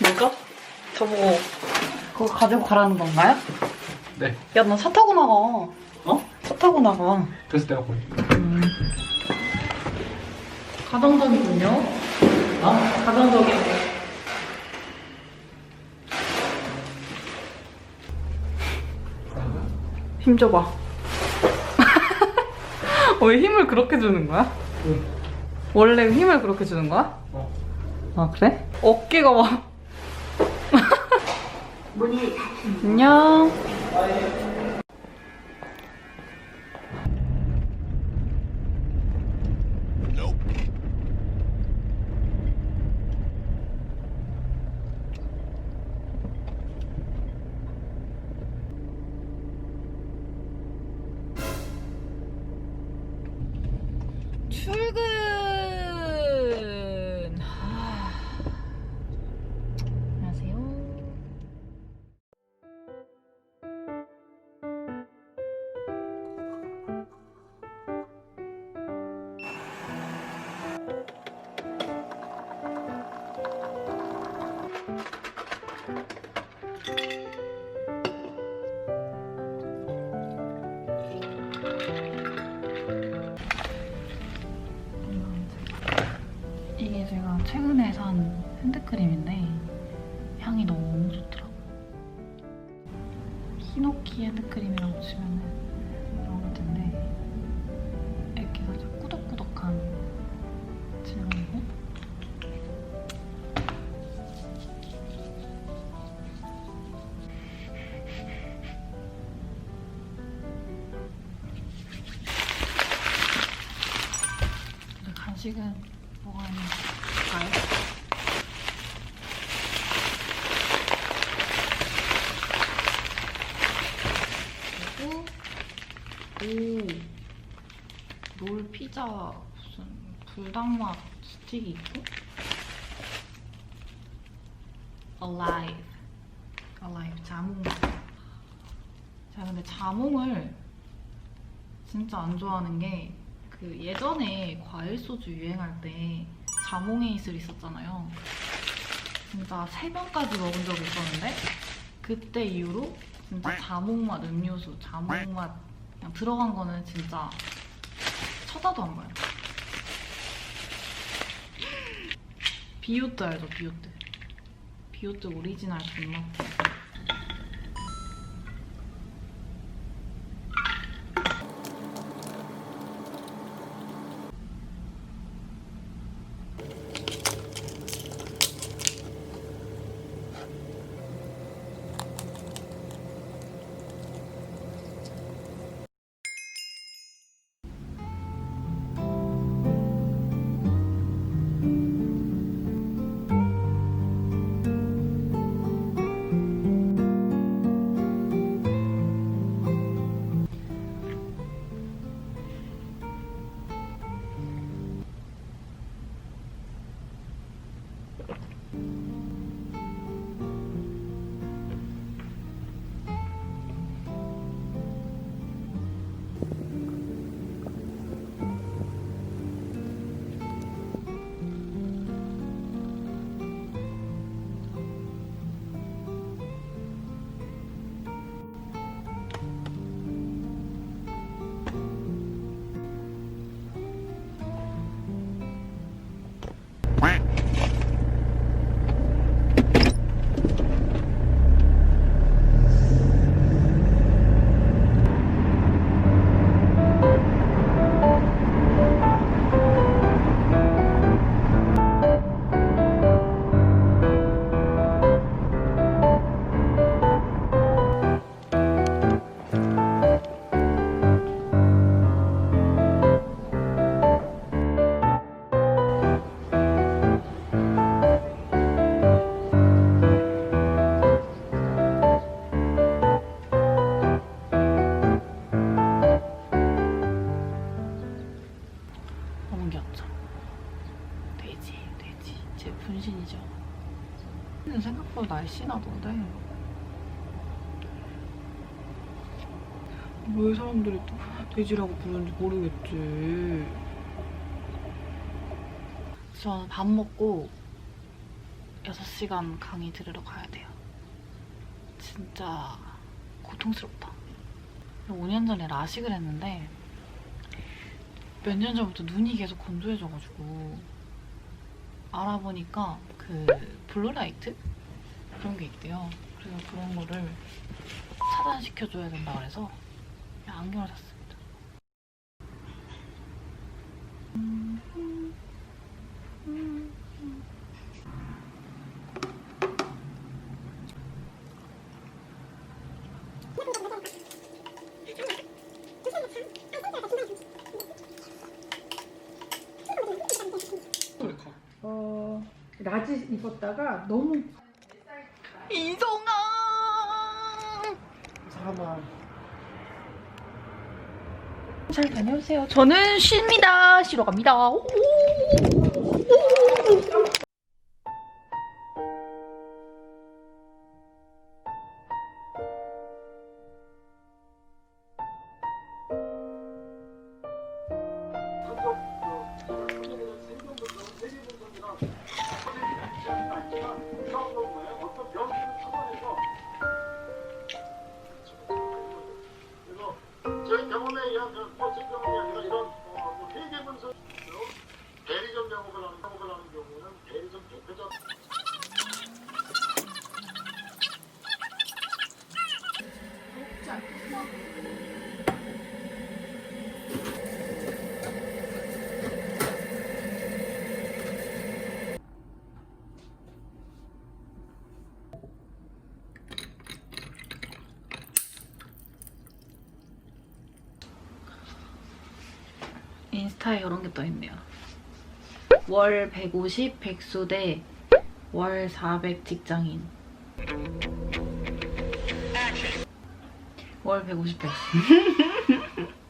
뭐죠? 저보고 그거 가지고 가라는 건가요? 네. 야, 너차 타고 나가. 어? 차 타고 나가. 그래서 내가 보니. 가정적이군요. 어? 가정적이고. 힘 줘봐. 왜 힘을 그렇게 주는 거야? 응. 원래 힘을 그렇게 주는 거야? 어. 아, 그래? 어깨가 막. 안녕. 이게 제가 최근에 산 핸드크림인데 향이 너무 좋더라고요. 히노키 핸드크림이라고 치면은 뭐가 있는지 볼까요? 그리고 오, 롤 피자 무슨 불닭맛 스틱이 있고? Alive. Alive. 자몽. 제가 근데 자몽을 진짜 안 좋아하는 게 그 예전에 과일 소주 유행할 때 자몽 에이슬 있었잖아요. 진짜 세 병까지 먹은 적이 있었는데 그때 이후로 진짜 자몽 맛 음료수, 자몽 맛 그냥 들어간 거는 진짜 쳐다도 안 봐요. 비오트 알죠? 비오트. 비오트 오리지널 돈마트. 근데 생각보다 날씬하던데. 왜 사람들이 또 돼지라고 부르는지 모르겠지. 저는 밥 먹고 6시간 강의 들으러 가야 돼요. 진짜 고통스럽다. 5년 전에 라식을 했는데 몇 년 전부터 눈이 계속 건조해져가지고 알아보니까 그 블루라이트 그런 게 있대요. 그래서 그런 거를 차단시켜줘야 된다 그래서 안경을 샀습니다. 어, 라지 입었다가 너무 이성아! 잠깐만 잘 다녀오세요. 저는 쉽니다. 쉬러 갑니다. 오! 저희 영업을 하는 영업을 하는 경우는 대리점 대표자 인스타에 이런 게 떠있네요. 월 150 백수 대월 400 직장인. 월 150 백수.